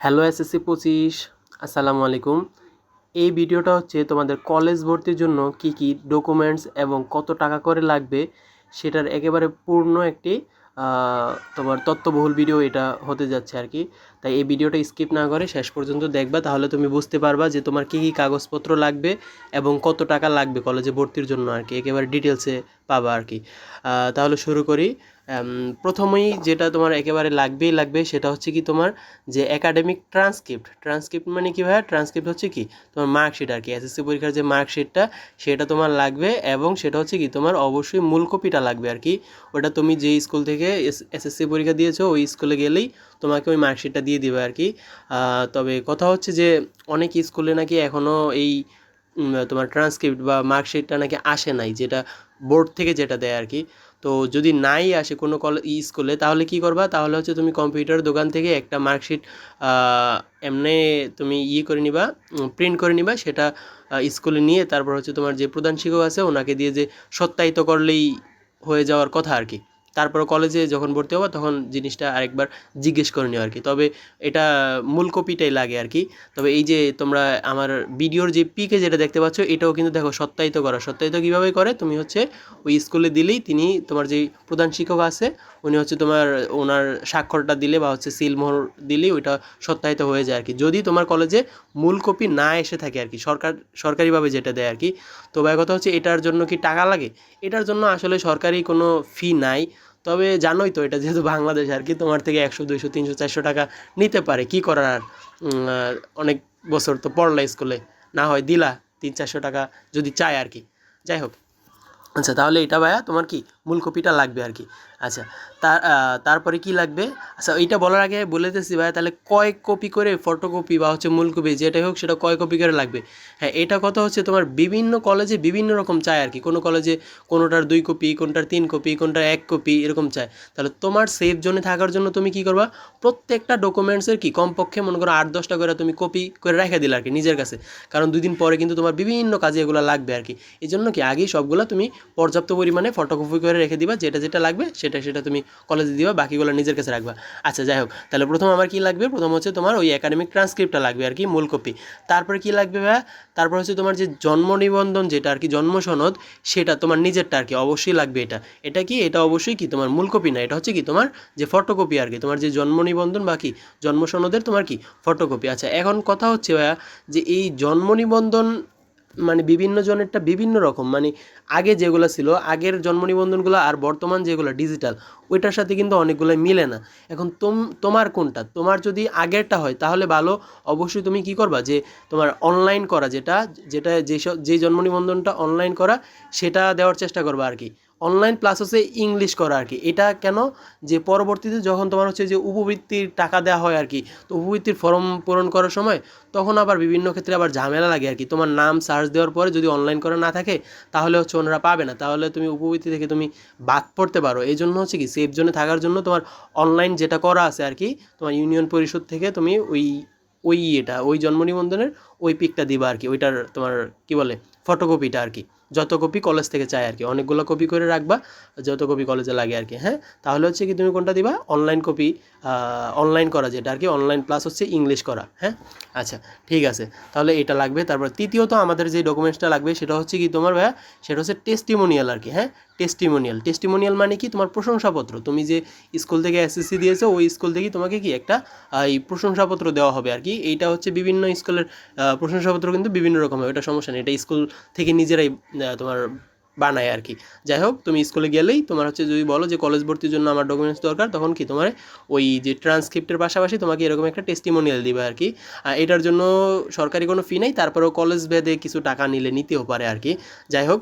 Hello SSC পঁচিশ, আসসালামু আলাইকুম। এই ভিডিওটা হচ্ছে তোমাদের কলেজ ভর্তির জন্য কি কি ডকুমেন্টস এবং কত টাকা করে লাগবে সেটার একেবারে পূর্ণ একটি তোমার তত্ত্ববহুল ভিডিও এটা হতে যাচ্ছে আর কি। তাই এই ভিডিওটা স্কিপ না করে শেষ পর্যন্ত দেখবা, তাহলে তুমি বুঝতে পারবা যে তোমার কি কি কাগজপত্র লাগবে এবং কত টাকা লাগবে কলেজে ভর্তির জন্য আর কি, একেবারে ডিটেলসে পাবা আর কি। তাহলে শুরু করি। প্রথমেই যেটা তোমার একেবারে লাগবেই লাগবে সেটা হচ্ছে কি তোমার যে একাডেমিক ট্রান্সক্রিপ্ট ট্রান্সক্রিপ্ট মানে কি ভাই ট্রান্সক্রিপ্ট হচ্ছে কি? তোমার মার্কশিট আর কি এসএসসি পরীক্ষার যে মার্কশিটটা সেটা তোমার লাগবে এবং সেটা হচ্ছে কি তোমার অবশ্যই মূল কপিটা লাগবে আর কি। ওটা তুমি যে স্কুল থেকে এসএসসি পরীক্ষা দিয়েছ, ওই স্কুলে গেলেই তোমাকে ওই মার্কশিটটা দিয়ে দিবে আর কি তবে কথা হচ্ছে যে, অনেক স্কুলে নাকি এখনও এই তোমার ট্রান্সক্রিপ্ট বা মার্কশিটটা নাকি আসে নাই, যেটা বোর্ড থেকে যেটা দেয় আর কি তো যদি নাই আসে কোনো কলেজ স্কুলে, তাহলে কি করবা? তাহলে হচ্ছে তুমি কম্পিউটার দোকান থেকে একটা মার্কশিট এমনি তুমি ইয়ে করে নিবা প্রিন্ট করে নিবা, সেটা স্কুলে নিয়ে তারপর হচ্ছে তোমার যে প্রধান শিক্ষক আছে, ওনাকে দিয়ে যে সত্যায়িত করলেই হয়ে যাওয়ার কথা আর কি তারপর কলেজে যখন ভর্তি হব, তখন জিনিসটা আরেকবার জিজ্ঞেস করে নিও আর কি তবে এটা মূল কপিটাই লাগে আর কি তবে এই যে তোমরা আমার ভিডিওর যে পিকে যেটা দেখতে পাচ্ছ, এটাও কিন্তু দেখো সত্যায়িত করা। সত্যায়িত কীভাবে করে? তুমি হচ্ছে ওই স্কুলে দিলেই তিনি তোমার যে প্রধান শিক্ষক আছে, উনি হচ্ছে তোমার ওনার স্বাক্ষরটা দিলে বা হচ্ছে সিলমোহর দিলেই ওইটা সত্যায়িত হয়ে যায় আর কি যদি তোমার কলেজে মূল কপি না এসে থাকে আর কি সরকার, সরকারিভাবে যেটা দেয় আর কি তো কথা হচ্ছে এটার জন্য কি টাকা লাগে? এটার জন্য আসলে সরকারি কোনো ফি নাই। তবে জানোই তো, এটা যেহেতু বাংলাদেশ আর কি, তোমার থেকে একশো, দুইশো, তিনশো, চারশো টাকা নিতে পারে। কি করার আর? অনেক বছর তো পড়লা স্কুলে না হয় দিলা, তিন, চারশো টাকা যদি চায় আর কি। যাই হোক। আচ্ছা তাহলে এটা ভায়া তোমার কি মূল কপিটা লাগবে আর কি। আচ্ছা তার তারপরে কি লাগবে? আচ্ছা এইটা বলার আগে বলে দিচ্ছি ভাইয়া তাহলে কয় কপি করে ফটোকপি বা হচ্ছে মূল কপি যেটাই হোক সেটা কয় কপি করে লাগবে? হ্যাঁ এটা কথা হচ্ছে তোমার বিভিন্ন কলেজে বিভিন্ন রকম চায় আর কি। কোনো কলেজে কোনোটার দুই কপি, কোনটার তিন কপি, কোনটার এক কপি এরকম চায়। তাহলে তোমার সেফ জোনে থাকার জন্য তুমি কি করবা? প্রত্যেকটা ডকুমেন্টসের কি কমপক্ষে মনে করো আট, দশটা করে তুমি কপি করে রেখে দিলে আর কি নিজের কাছে। কারণ দুই দিন পরে কিন্তু তোমার বিভিন্ন কাজে এগুলো লাগবে আর কি। এই জন্য কি আগেই সবগুলো তুমি পর্যাপ্ত পরিমাণে ফটোকপি করে রেখে দিবা, যেটা যেটা লাগবে সেটা সেটা তুমি কলেজে দিবা, বাকিগুলো নিজের কাছে রাখবা। আচ্ছা যাই হোক, তাহলে প্রথম আমার কি লাগবে? প্রথম হচ্ছে তোমার ওই একাডেমিক ট্রান্সক্রিপ্টটা লাগবে আর কি, মূল কপি তারপরে কি লাগবে ভাইয়া? তারপর হচ্ছে তোমার যে জন্ম নিবন্ধন যেটা আর কি, জন্ম সনদ, সেটা তোমার নিজেরটা আর কি, অবশ্যই লাগবে এটা। এটা কি? এটা অবশ্যই কি? তোমার মূল কপি না, এটা হচ্ছে কি? তোমার যে ফটোকপি আর কি, তোমার যে জন্ম নিবন্ধন বা কি, জন্ম সনদের তোমার কি ফটোকপি আচ্ছা এখন কথা হচ্ছে ভাইয়া, যে এই জন্ম নিবন্ধন মানে বিভিন্ন জনেরটা বিভিন্ন রকম। মানে আগে যেগুলো ছিল, আগের জন্ম নিবন্ধনগুলো আর বর্তমান যেগুলো ডিজিটাল ওইটার সাথে কিন্তু অনেকগুলো মিলে না। এখন তোম, তোমার কোনটা? তোমার যদি আগেরটা হয়, তাহলে ভালো। অবশ্যই তুমি কি করবা? যে তোমার অনলাইন করা যেটা যেটা যেসব, যে জন্ম নিবন্ধনটা অনলাইন করা, সেটা দেওয়ার চেষ্টা করবা আর কি। অনলাইন প্লাস হচ্ছে ইংলিশ করা আর কি। এটা কেন? যে পরবর্তীতে যখন তোমার হচ্ছে যে উপবৃত্তির টাকা দেওয়া হয় আর কি, তো উপবৃত্তির ফর্ম পূরণ করার সময় তখন আবার বিভিন্ন ক্ষেত্রে আবার ঝামেলা লাগে আর কি। তোমার নাম সার্চ দেওয়ার পরে যদি অনলাইন করা না থাকে, তাহলে হচ্ছে ওনারা পাবে না। তাহলে তুমি উপবৃত্তি থেকে তুমি বাদ পড়তে পারো। এই জন্য হচ্ছে কি সেফ জোনে থাকার জন্য তোমার অনলাইন যেটা করা আছে আর কি, তোমার ইউনিয়ন পরিষদ থেকে তুমি ওই ওই এটা ওই জন্ম নিবন্ধনের ওই পিকটা দিবা আর কি, ওইটার তোমার কি বলে ফটোকপিটা আর কি। যত কপি কলেজ থেকে চায় আর কি, অনেকগুলো কপি করে রাখবা, যত কপি কলেজে লাগে আর কি হ্যাঁ? তাহলে হচ্ছে কি তুমি কোনটা দিবা? অনলাইন কপি অনলাইন করা যেটা আর কি অনলাইন প্লাস হচ্ছে ইংলিশ করা হ্যাঁ? আচ্ছা ঠিক আছে, তাহলে এটা লাগবে। তারপর তৃতীয়ত আমাদের যে ডকুমেন্টসটা লাগবে, সেটা হচ্ছে কি তোমার ভাইয়া, সেটা হচ্ছে টেস্টিমোনিয়াল আর কি হ্যাঁ? টেস্টিমোনিয়াল টেস্টিমোনিয়াল মানে কি তোমার প্রশংসাপত্র। তুমি যে স্কুল থেকে এসএসসি দিয়েছ, ওই স্কুল থেকে তোমাকে কি একটা এই প্রশংসাপত্র দেওয়া হবে আর কি। এইটা হচ্ছে বিভিন্ন স্কুলের প্রশংসাপত্র কিন্তু বিভিন্ন রকম হয় ওটা সমস্যা নেই, এটা স্কুল থেকে নিজেরাই তোমার বানায় আর কি। যাই হোক, তুমি স্কুলে গেলেই তোমার হচ্ছে যদি বলো যে কলেজ ভর্তির জন্য আমার ডকুমেন্টস দরকার, তখন কি তোমার ওই যে ট্রান্সক্রিপ্টের পাশাপাশি তোমাকে এরকম একটা টেস্টিমোনিয়াল দিবে আর কি। এটার জন্য সরকারি কোনো ফি নেই, তারপরেও কলেজ ভেদে কিছু টাকা নিলে নিতেও পারে আর কি। যাই হোক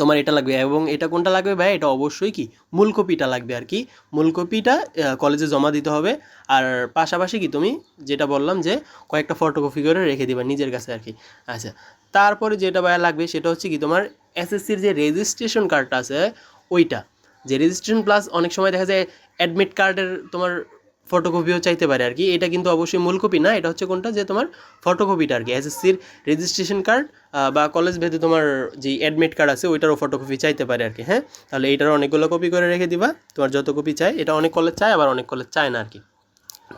তোমার এটা লাগবে। এবং এটা কোনটা লাগবে ভাই? এটা অবশ্যই কি? মূল কপিটা লাগবে আর কি। মূল কপিটা কলেজে জমা দিতে হবে। আর পাশাপাশি কি তুমি যেটা বললাম যে, কয়েকটা ফটোকপি করে রেখে দিবা নিজের কাছে আর কি। আচ্ছা তারপরে যেটা ভাইয়া লাগবে সেটা হচ্ছে কি তোমার এসএসসির যে রেজিস্ট্রেশন কার্ডটা আছে, ওইটা। যে রেজিস্ট্রেশন প্লাস অনেক সময় দেখা যায় অ্যাডমিট কার্ডের তোমার ফটোকপিও চাইতে পারে আর কি। এটা কিন্তু অবশ্যই মূল কপি না, এটা হচ্ছে কোনটা? যে তোমার ফটোকপিটা আর কি। এসএসসির রেজিস্ট্রেশন কার্ড বা কলেজ ভেদে তোমার যে অ্যাডমিট কার্ড আছে, ওইটারও ফটোকপি চাইতে পারে আর কি হ্যাঁ? তাহলে এইটার অনেকগুলো কপি করে রেখে দিবা। তোমার যত কপি চাই, এটা অনেক কলেজ চায়, আবার অনেক কলেজ চায় না আর কি।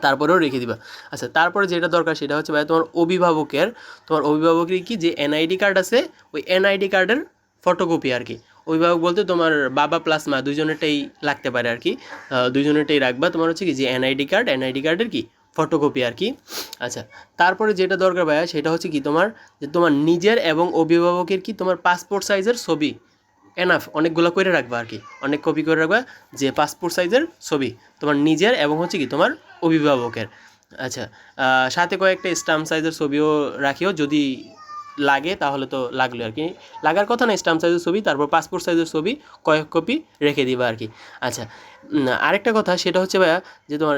তারপরেও রেখে দিবা। আচ্ছা তারপরে যেটা দরকার, সেটা হচ্ছে ভাই তোমার অভিভাবকের তোমার অভিভাবকের কি? যে এনআইডি কার্ড আছে, ওই এনআইডি কার্ডের ফটোকপি আর কি। অভিভাবক বলতে তোমার বাবা প্লাস মা দুজনেরটাই লাগতে পারে আর কি। দুজনেরটাই রাখবা। তোমার হচ্ছে কি যে এনআইডি কার্ড এনআইডি কার্ডের কি? ফটোকপি আর কি। আচ্ছা তারপরে যেটা দরকার ভাইয়া, সেটা হচ্ছে কি তোমার, যে তোমার নিজের এবং অভিভাবকের কি তোমার পাসপোর্ট সাইজের ছবি? এনাফ অনেকগুলো করে রাখবা আর কি। অনেক কপি করে রাখবা যে পাসপোর্ট সাইজের ছবি, তোমার নিজের এবং হচ্ছে কি তোমার অভিভাবকের। আচ্ছা সাথে কয়েকটা স্টাম্প সাইজের ছবিও রাখিও যদি লাগে, তাহলে তো লাগল আর কি। লাগার কথা না স্টাম্প সাইজের ছবি, তারপর পাসপোর্ট সাইজের ছবি, কয়েক কপি রেখে দিবা আর কি। আচ্ছা আরেকটা কথা, সেটা হচ্ছে ভাইয়া, যে তোমার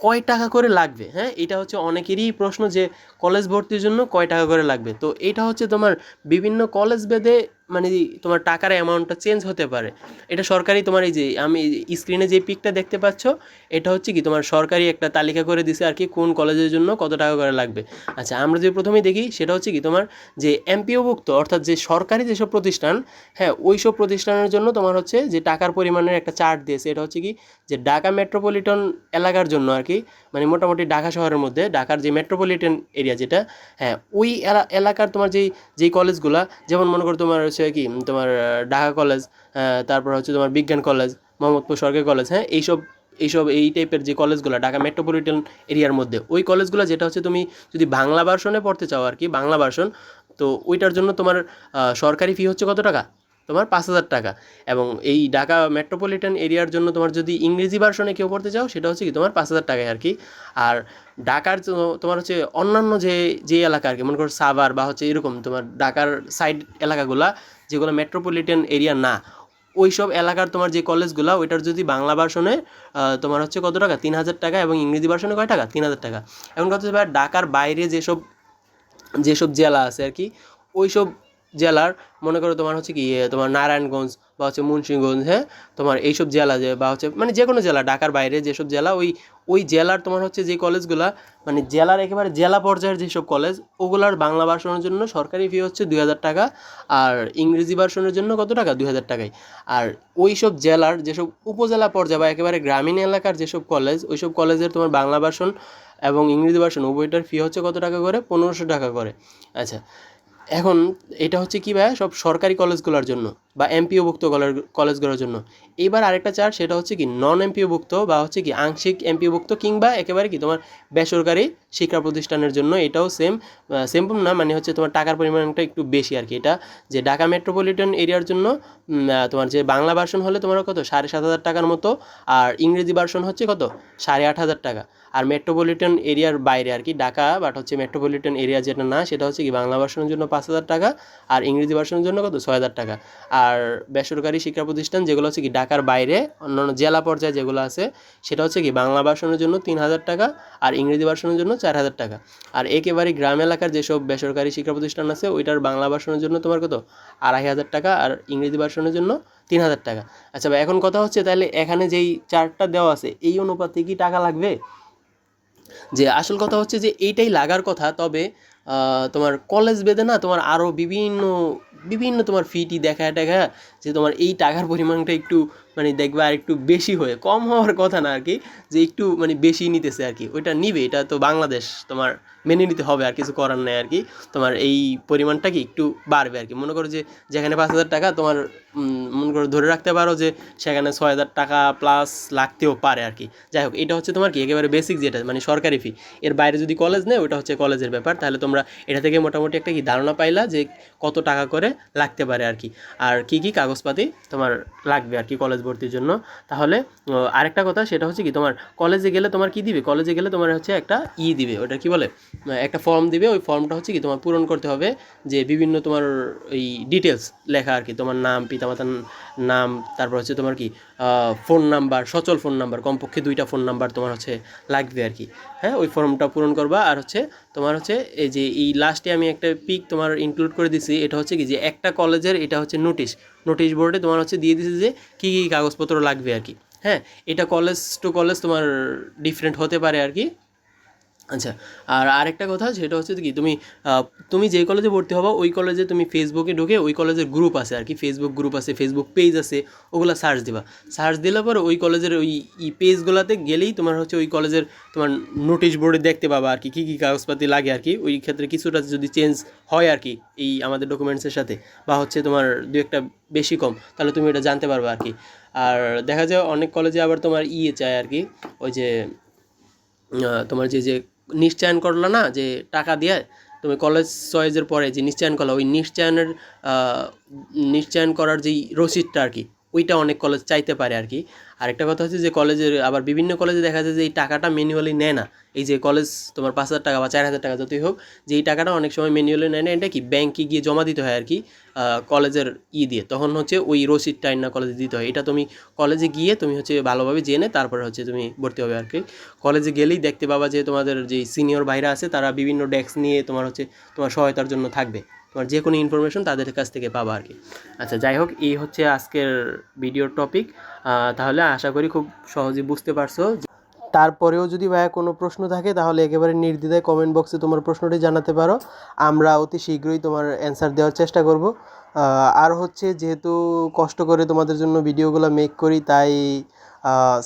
কয় টাকা করে লাগবে হ্যাঁ? এটা হচ্ছে অনেকেরই প্রশ্ন যে কলেজ ভর্তির জন্য কয় টাকা করে লাগবে? তো এটা হচ্ছে তোমার বিভিন্ন কলেজ ভেদে মানে তোমার টাকার অ্যামাউন্টটা চেঞ্জ হতে পারে। এটা সরকারি তোমার এই যে, আমি স্ক্রিনে যে পিকটা দেখতে পাচ্ছ, এটা হচ্ছে কি তোমার সরকারি একটা তালিকা করে দিছে আর কি কোন কলেজের জন্য কত টাকা করে লাগবে। আচ্ছা আমরা যে প্রথমেই দেখি, সেটা হচ্ছে কি তোমার যে এমপিওভুক্ত অর্থাৎ যে সরকারি যেসব প্রতিষ্ঠান হ্যাঁ ওই সব প্রতিষ্ঠানের জন্য তোমার হচ্ছে যে টাকার পরিমাণের একটা চার্ট দিয়েছে। এটা হচ্ছে কি যে ঢাকা মেট্রোপলিটন এলাকার জন্য আর কি মানে মোটামুটি ঢাকা শহরের মধ্যে, ঢাকার যে মেট্রোপলিটন এরিয়া যেটা হ্যাঁ ওই এলা- এলাকার তোমার যেই যেই কলেজগুলা যেমন মনে করো তোমার হচ্ছে কি, তোমার ঢাকা কলেজ তারপর হচ্ছে তোমার বিজ্ঞান কলেজ মোহাম্মদপুর সরকারি কলেজ হ্যাঁ এইসব এইসব, এই টাইপের যে কলেজগুলো ঢাকা মেট্রোপলিটন এরিয়ার মধ্যে, ওই কলেজগুলো যেটা হচ্ছে তুমি যদি বাংলা ভার্সনে পড়তে চাও আর কি, বাংলা ভার্সন তো ওইটার জন্য তোমার সরকারি ফি হচ্ছে কত টাকা? তোমার পাঁচ হাজার টাকা। এবং এই ঢাকা মেট্রোপলিটন এরিয়ার জন্য তোমার যদি ইংরেজি ভার্সনে কেউ পড়তে চাও, সেটা হচ্ছে কি তোমার পাঁচ হাজার টাকায় আর কি। আর ঢাকার তোমার হচ্ছে অন্যান্য যে যে এলাকা আর কি, মনে করো সাভার বা হচ্ছে এরকম তোমার ঢাকার সাইড এলাকাগুলা, যেগুলো মেট্রোপলিটন এরিয়া না ওই সব এলাকার তোমার যে কলেজগুলো ওইটার যদি বাংলা ভার্সনে তোমার হচ্ছে কত টাকা? তিন হাজার টাকা এবং ইংরেজি ভার্সনে কয় টাকা? তিন হাজার টাকা। এখন কথা হচ্ছে ঢাকার বাইরে যেসব যেসব জেলা আছে আর কি ওই সব জেলার, মনে করো তোমার হচ্ছে কি তোমার নারায়ণগঞ্জ বা হচ্ছে মুন্সিগঞ্জ হ্যাঁ? তোমার এইসব জেলা যে, বা হচ্ছে মানে যে কোনো জেলা, ঢাকার বাইরে যেসব জেলা, ওই ওই জেলার তোমার হচ্ছে যে কলেজগুলা মানে জেলার একেবারে জেলা পর্যায়ের যেসব কলেজ ওগুলার বাংলা ভার্সনের জন্য সরকারি ফি হচ্ছে দুই হাজার টাকা, আর ইংরেজি ভার্সনের জন্য কত টাকা? দুই হাজার টাকায় আর ওই সব জেলার যেসব উপজেলা পর্যায়ে বা একেবারে গ্রামীণ এলাকার যেসব কলেজ ওইসব কলেজের তোমার বাংলা ভার্সন এবং ইংরেজি ভার্সন উভয়টার ফি হচ্ছে কত টাকা করে? পনেরোশো টাকা করে। আচ্ছা এখন এটা হচ্ছে কি ভাই সব সরকারি কলেজগুলোর জন্য। বা এমপিওভুক্ত কলেজগুলোর জন্য। এবার আরেকটা চার্ট সেটা হচ্ছে কি নন এমপিওভুক্ত বা হচ্ছে কি, আংশিক এমপিওভুক্ত কিংবা একেবারে কি, তোমার বেসরকারি শিক্ষা প্রতিষ্ঠানের জন্য এটাও সেম সেম না মানে হচ্ছে তোমার টাকার পরিমাণটা একটু বেশি আর কি। এটা যে ঢাকা মেট্রোপলিটন এরিয়ার জন্য তোমার যে বাংলা ভার্সন হলে তোমার কত, সাড়ে সাত হাজার টাকার মতো, আর ইংরেজি ভার্সন হচ্ছে কত, সাড়ে আট হাজার টাকা। আর মেট্রোপলিটন এরিয়ার বাইরে আর কি, ঢাকা বাট হচ্ছে মেট্রোপলিটন এরিয়া যেটা না, সেটা হচ্ছে কি, বাংলা ভার্সনের জন্য পাঁচ হাজার টাকা, আর ইংরেজি ভার্সনের জন্য কত, ছয় হাজার টাকা। আর বেসরকারি শিক্ষা প্রতিষ্ঠান, যেগুলো হচ্ছে কি ঢাকার বাইরে, অন্যান্য জেলা পর্যায়ে যেগুলো আছে, সেটা হচ্ছে কি বাংলা ভাষণের জন্য তিন হাজার টাকা আর ইংরেজি ভাষণের জন্য চার হাজার টাকা। আর একেবারে গ্রাম এলাকার যেসব বেসরকারি শিক্ষা প্রতিষ্ঠান আছে, ওইটার বাংলা ভাষণের জন্য তোমার কত? আড়াই হাজার টাকা আর ইংরেজি ভাষণের জন্য তিন হাজার টাকা। আচ্ছা ভাই, এখন কথা হচ্ছে তাহলে এখানে যেই চার্টটা দেওয়া আছে, এই অনুপাতে কি টাকা লাগবে? যে আসল কথা হচ্ছে যে এইটাই লাগার কথা, তবে তোমার কলেজ বেদে না তোমার আরও বিভিন্ন বিভিন্ন তোমার ফিটি দেখা দেখা যে তোমার এই টাকার পরিমাণটা একটু মানে দেখবে আর একটু বেশি হয়ে, কম হওয়ার কথা না আর কি, যে একটু মানে বেশি নিতেছে আর কি, ওইটা নিবে, এটা তো বাংলাদেশ তোমার মেনে নিতে হবে আর কিছু করার নেই আর কি। তোমার এই পরিমাণটা কি একটু বাড়বে আর কি। মনে করো যে যেখানে পাঁচ হাজার টাকা তোমার মনে করো ধরে রাখতে পারো যে সেখানে ছয় হাজার টাকা প্লাস লাগতেও পারে আর কি। যাই হোক, এটা হচ্ছে তোমার কি একেবারে বেসিক যেটা মানে সরকারি ফি এর বাইরে যদি কলেজ নেয়, ওটা হচ্ছে কলেজের ব্যাপার। তাহলে তোমরা এটা থেকে মোটামুটি একটা কি ধারণা পাইলা যে কত টাকা করে লাগতে পারে আর কি। আর কি কি কাগজপাতি তোমার লাগবে আর কি কলেজ ভর্তির জন্য? তাহলে আরেকটা কথা, সেটা হচ্ছে কি তোমার কলেজে গেলে তোমার কি দিবে? কলেজে গেলে তোমার হচ্ছে একটা ই দিবে। ওটা কি বলে? একটা ফর্ম দিবে, ওই ফর্মটা হচ্ছে কি তোমার পূরণ করতে হবে যে বিভিন্ন তোমার এই ডিটেলস লেখা আর কি, তোমার নাম পিতামাতার নাম, তারপর হচ্ছে তোমার কি ফোন নাম্বার সচল ফোন নাম্বার কমপক্ষে দুইটা ফোন নাম্বার তোমার হচ্ছে লাগবে আর কি। হ্যাঁ ওই ফর্মটা পূরণ করবা আর হচ্ছে তোমার হচ্ছে এই যে এই লাস্টে আমি একটা পিক তোমার ইনক্লুড করে দিছি, এটা হচ্ছে কি যে একটা কলেজের এটা হচ্ছে নোটিশ নোটিশ বোর্ডে তোমার হচ্ছে দিয়ে দিছে যে কী কী কাগজপত্র লাগবে আর কি। হ্যাঁ এটা কলেজ টু কলেজ তোমার ডিফারেন্ট হতে পারে আর কি। আচ্ছা আর আরেকটা কথা সেটা হচ্ছে কি তুমি তুমি যেই কলেজে ভর্তি হবা, ওই কলেজে তুমি ফেসবুকে ঢুকে ওই কলেজের গ্রুপ আছে আর কি ফেসবুক গ্রুপ আছে ফেসবুক পেজ আছে, ওগুলো সার্চ দিবা। সার্চ দিলে পরে ওই কলেজের ওই, ই পেজগুলোতে গেলেই তোমার হচ্ছে ওই কলেজের তোমার নোটিশ বোর্ডে দেখতে পাবা আর কি কী কী কাগজপাতি লাগে আর কি ওই ক্ষেত্রে কিছুটা যদি চেঞ্জ হয় আর কি এই আমাদের ডকুমেন্টসের সাথে, বা হচ্ছে তোমার দু একটা বেশি কম, তাহলে তুমি এটা জানতে পারবে আর কি আর দেখা যায় অনেক কলেজে আবার তোমার ইয়ে চায় আর কি ওই যে তোমার যে যে নিশ্চয়ন করল না যে টাকা দিয়ে তুমি কলেজ চয়েজের পরে যে নিশ্চয়ন করল, ওই নিশ্চয়নের নিশ্চয়ন করার যেই রসিদটা আর কি ওইটা অনেক কলেজ চাইতে পারে আর কি আরেকটা কথা হচ্ছে যে কলেজের আবার বিভিন্ন কলেজে দেখা যায় যে এই টাকাটা ম্যানুয়ালি নেয় না। এই যে কলেজ তোমার পাঁচ হাজার টাকা বা চার হাজার টাকা যতই হোক, যে এই টাকাটা অনেক সময় ম্যানুয়ালি নেয় না, এটা কি ব্যাংকে গিয়ে জমা দিতে হয় আর কি কলেজের ই দিয়ে। তখন হচ্ছে ওই রসিদটা না কলেজে দিতে হয়। এটা তুমি কলেজে গিয়ে তুমি হচ্ছে ভালোভাবে জেনে তারপরে হচ্ছে তুমি ভর্তি হবে আর কি কলেজে গেলেই দেখতে পাবা যে তোমাদের যে সিনিয়র ভাইরা আছে, তারা বিভিন্ন ডেস্ক নিয়ে তোমার হচ্ছে তোমার সহায়তার জন্য থাকবে। তোমার যে কোনো ইনফরমেশন তাদের কাছ থেকে পাবা আর কি। আচ্ছা যাই হোক, এই হচ্ছে আজকের ভিডিওর টপিক তাহলে আশা করি খুব সহজে বুঝতে পারছ তারপরেও যদি ভাইয়া কোনো প্রশ্ন থাকে, তাহলে একেবারে নির্দ্বিধায় কমেন্ট বক্সে তোমার প্রশ্নটি জানাতে পারো। আমরা অতি শীঘ্রই তোমার অ্যান্সার দেওয়ার চেষ্টা করব। আর হচ্ছে যেহেতু কষ্ট করে তোমাদের জন্য ভিডিওগুলো মেক করি, তাই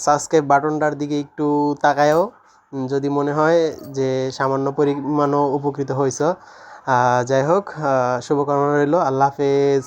সাবস্ক্রাইব বাটনটার দিকে একটু তাকায়ও। যদি মনে হয় যে সামান্য পরিমাণও উপকৃত হয়েছ। যাই হোক শুভকামনা রইল। আল্লাহ হাফেজ।